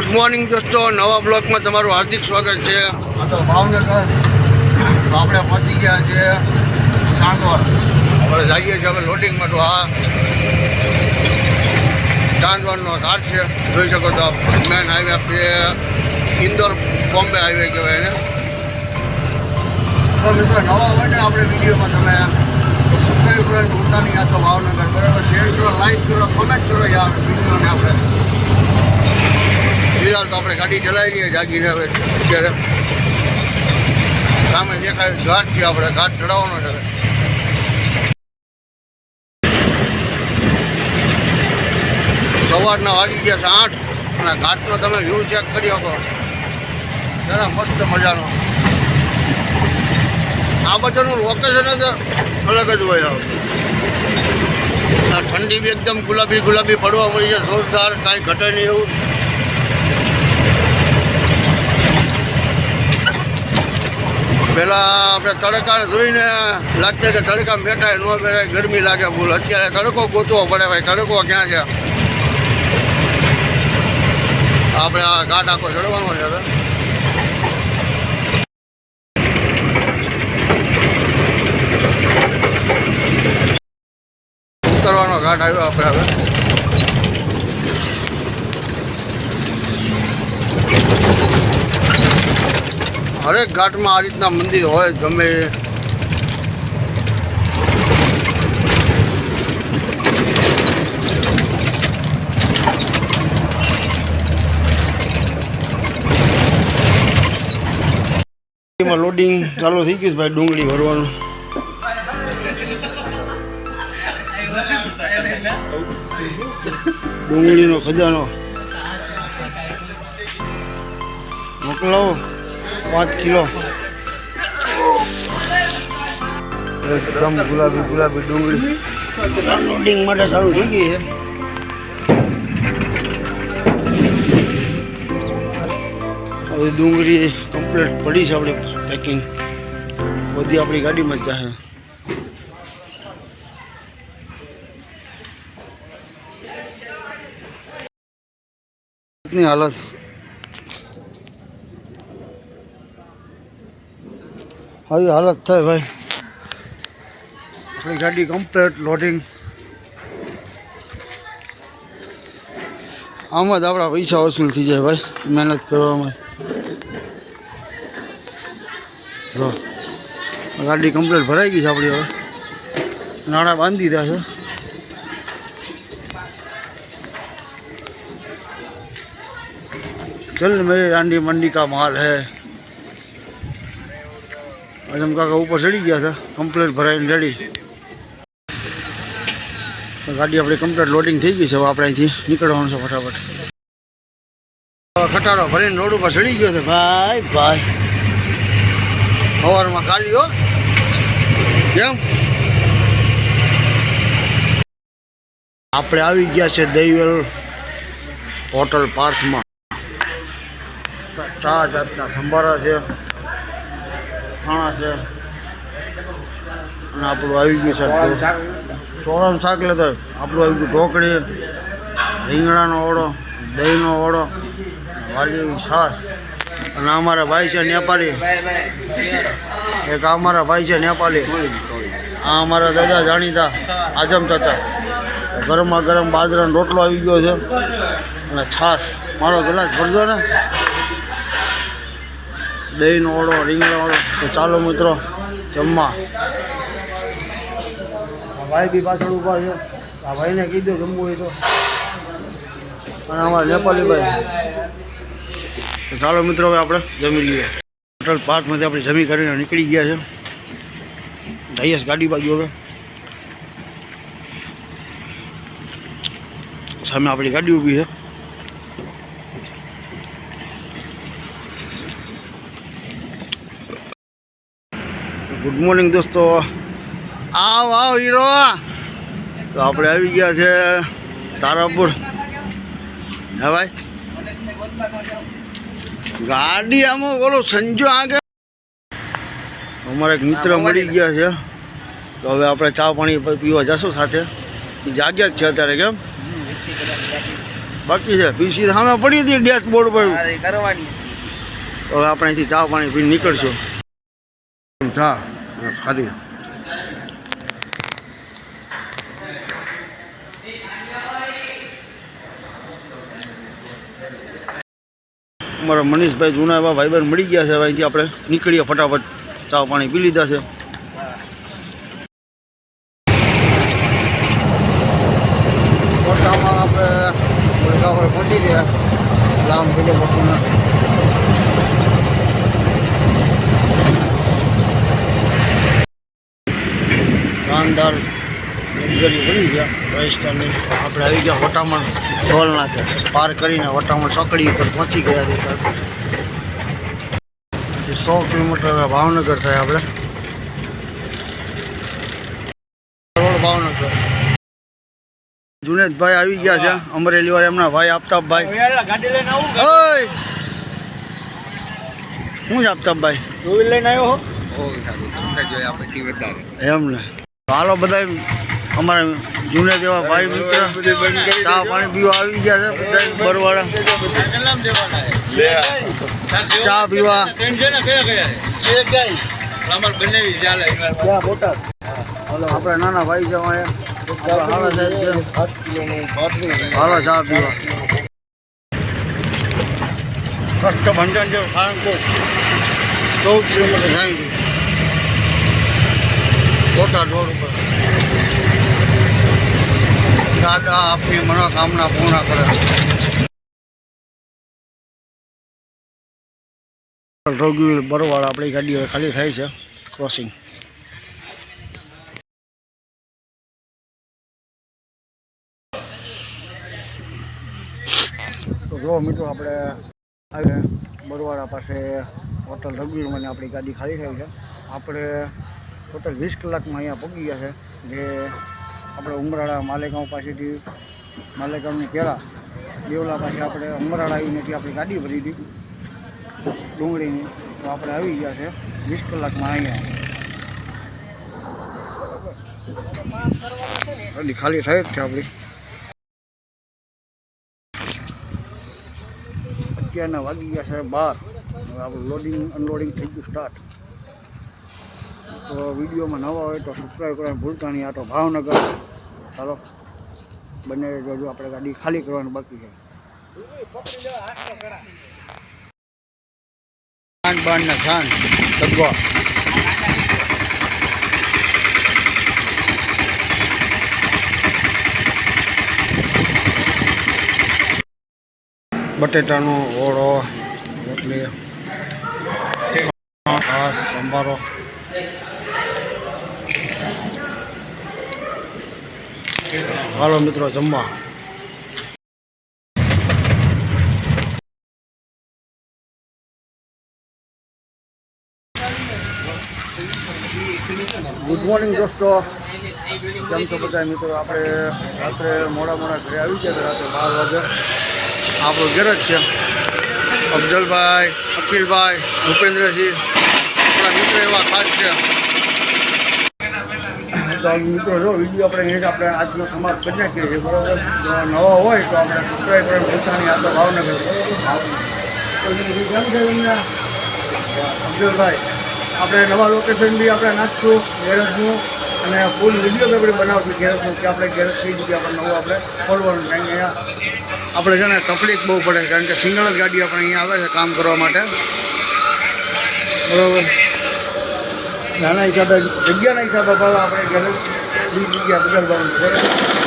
Good morning દોસ્તો નવા બ્લોકમાં તમારું હાર્દિક સ્વાગત છે. તો ભાવનગર તો આપણે પહોંચી ગયા છે ચાંદવડ. આપણે જઈએ છીએ હવે લોડિંગમાં તો આ ચાંદવડનો ઘાટ છે જોઈ શકો તો મેન હાઈવે આપણે ઇન્દોર બોમ્બે હાઈવે કહેવાય એને. તો મિત્રો નવા હોય ને આપણે વિડીયોમાં તમે સબસ્ક્રાઈબ કરો ભૂલતા નહીં આ તો ભાવનગર. બરાબર? શેર કરો લાઈક કરો કમેન્ટ કરો યાર વિડીયોને આપણે. તો આપણે ગાડી ચલાવી લઈએ, જાગીને હવે અત્યારે. સામે દેખાય, ઘાટ છે આપણે ઘાટ ચડાવવાનો છે સવારના વાગી ગયા છે આઠ, અને ઘાટનો તમે વ્યૂ ચેક કરી શકો જરા મસ્ત મજાનો. આ બધાનું લોકેશન જ અલગ જ હોય આ ઠંડી બી એકદમ ગુલાબી ગુલાબી પડવા મળી છે, જોરદાર, કાંઈ ઘટે નહીં એવું. પેલા આપણે તડકા જોઈને લાગશે કે તડકા મેટાય, ન મેટાય, ગરમી લાગે ભૂલ અત્યારે તડકો ગોતવો પડે ભાઈ, તડકો ક્યાં છે? આપણે આ ઘાટ આખો ચડવાનો છે હવે. ઉતરવાનો ઘાટ આવ્યો આપણે હવે. હરેક ઘાટમાં આ રીતના મંદિર હોય, ગમે લોડિંગ ચાલુ થઈ ગયું ભાઈ, ડુંગળી ભરવાનું. ડુંગળીનો ખજાનો. મોકલાવો. પાંચ કિલો એકદમ ગુલાબી ગુલાબી ડુંગળી લોડિંગ માટે સારું થઈ ગઈ છે હવે ડુંગળી કમ્પ્લીટ પડી છે આપણી પેકિંગ બધી આપણી ગાડીમાં જ જાય ની હાલત આવી હાલત થાય ભાઈ આપણી ગાડી કમ્પ્લીટ લોડિંગ આમાં જ આપણા પૈસા વસૂલ થઈ જાય ભાઈ મહેનત કરવામાં જો ગાડી કમ્પ્લીટ ભરાઈ ગઈ છે આપણી હવે નાણાં બાંધી દીધા છે चल मेरे रांडी मंडी का माल है અજમ કાકા ઉપર ચડી ગયા હતા કમ્પ્લેટ ભરાઈને રેડી ગાડી આપણી કમ્પ્લેટ લોડિંગ થઈ ગઈ છે. આપણે અહીંથી નીકળવાનું છે ફટાફટ. ખટારો ભરીને રોડ ઉપર ચડી ગયો છે. ભાઈ ભાઈ. સવારમાં કાઢ્યો કેમ? આપણે આવી ગયા છે દૈવેલ હોટલ પાર્કમાં. ચાર જાતના સંભારા છે. થાણા છે. અને આપણું આવી ગયું છે ચોળાનું શાક લેતો આપણું આવી ગયું ઢોકળી, રીંગણાનો ઓળો, દહીંનો ઓળો, વાલી છાશ. અને અમારા ભાઈ છે નેપાળી. એક અમારા ભાઈ છે નેપાળી. આ અમારા દાદા જાણીતા આજમ ચાચા. ગરમા ગરમ બાજરાનો રોટલો આવી ગયો છે. અને છાશ. મારો ગલાસ ભરજો ને. દહીંનો ઓળો રીંગણા ઓળો. તો ચાલો મિત્રો, જમવા. ભાઈ બી પાછળ ઊભા છે. આ ભાઈને કીધું જમવું હોય તો. અને અમારા નેપાલી ભાઈ. તો ચાલો મિત્રો, હવે આપણે જમી લઈએ. હોટલ પાર્કમાંથી આપણે જમી કરીને નીકળી ગયા છે. જઈશ ગાડી બાજુ હવે. સામે આપણી ગાડી ઊભી છે. ગુડ મોર્નિંગ દોસ્તો. આવ આવ હીરો. તો આપણે આવી ગયા છે તારાપુર. હે ભાઈ? ગાડી આમાં બોલો સંજો આગળ. અમારા એક મિત્ર મળી ગયા છે. તો હવે આપણે ચા પાણી પીવા જશું સાથે. એ જાગ્યા જ છે અત્યારે કેમ? બાકી છે પીસી સામે પડી હતી ડેશબોર્ડ પર. કરવાની હવે આપણે અહીંથી ચા પાણી પીને નીકળશું. ચા અને અમારા મનીષભાઈ જૂના એવા ભાઈબંધ મળી ગયા છે અહીંથી આપણે નીકળીએ ફટાફટ. ચા પાણી પી લીધા છે. આપણે પહોંચી ગયા લામ કિલોમીટરના શાનદાર લક્ઝરી બની ગયા રાજસ્થાનની આપણે આવી ગયા વટામણ ટોલ નાકે પાર કરીને વટામણ ચોકડી ઉપર પહોંચી ગયા છે ત્યાંથી સો કિલોમીટર હવે ભાવનગર થાય આપણે. રોડ ભાવનગર. જુનેદભાઈ આવી ગયા છે. અમરેલી વાળા એમના ભાઈ આફતાબભાઈ. શું છે આફતાબભાઈ? ટુ હાલો બધા અમારા જૂને જેવા ભાઈ મિત્ર ચા પાણી પીવા આવી ગયા છે બધા બરવાળા. ચા પીવા. હાલો આપણે નાના ભાઈ હાલો હાલો ચા પીવા. ફક્ત ભંડન જેવું સાળંગપુર ચૌદ કિલોમીટર જાય છે ઢોર ઉપર. દાદા આપની મનોકામના પૂર્ણ કરે રઘુવીર બરોબર આપણી ગાડી હવે ખાલી થાય છે. ક્રોસિંગ જો મિત્રો આપણે આવે બરવાડા પાસે હોટલ રઘુવીરમાં આપણી ગાડી ખાલી થઈ છે. આપણે ટોટલ વીસ કલાકમાં અહીંયા પહોંચી ગયા છે જે આપણે ઉમરાળા માલેગાંવ પાસેથી માલેગાંવની કેળા દેવલા પાસે આપણે ઉમરાળા આવીને આપણી ગાડી ભરી હતી. ડુંગળીની. તો આપણે આવી ગયા છે વીસ કલાકમાં અહીંયા. ગાડી ખાલી થઈ જ છે આપણી. અત્યારના વાગી ગયા છે બાર. હવે આપણું લોડિંગ અનલોડિંગ થઈ ગયું સ્ટાર્ટ તો વિડીયોમાં નવા હોય તો સબસ્ક્રાઈબ કરવાનું ભૂલતા નહીં. આ તો ભાવનગર. ચાલો બંને જોજો આપણે ગાડી ખાલી કરવાનું બાકી છે. બટેટાનો ઓળો, રોટલી સંભારો. હાલો મિત્રો, જમવા. ગુડ મોર્નિંગ દોસ્તો. કેમ છો બધા મિત્રો? આપણે રાત્રે મોડા મોડા ઘરે આવી ગયા રાત્રે બાર વાગે. આપણો ગેરેજ છે. અફજલભાઈ અખિલભાઈ, ભૂપેન્દ્રસિંહ. આપણા મિત્ર એવા ખાસ છે. તો મિત્રો, જો વીડિયો આપણે એ જ આપણે આજનો સમાપ્ત કરી નાખીએ છીએ બરાબર? નવા હોય તો આપણે સબસ્ક્રાઈબ કરીને ભૂલતા નહીં, આ તો ભાવનગર તમને અફજલભાઈ આપણે નવા લોકેશન બી આપણે નાખશું ગેરેજનું અને ફૂલ વીડિયો આપણે બનાવશું ગેરેજનું કે આપણે ગેરેજ થઈ જગ્યાએ આપણે નવું આપણે ખોલવાનું કારણ કે અહીંયા આપણે છે ને તકલીફ બહુ પડે, કારણ કે સિંગલ જ ગાડી આપણે અહીંયા આવે છે કામ કરવા માટે. બરાબર? નાના હિસાબે જગ્યાના હિસાબે ભાવ આપણે ગેરેજ બી જગ્યા બદલવાનું છે.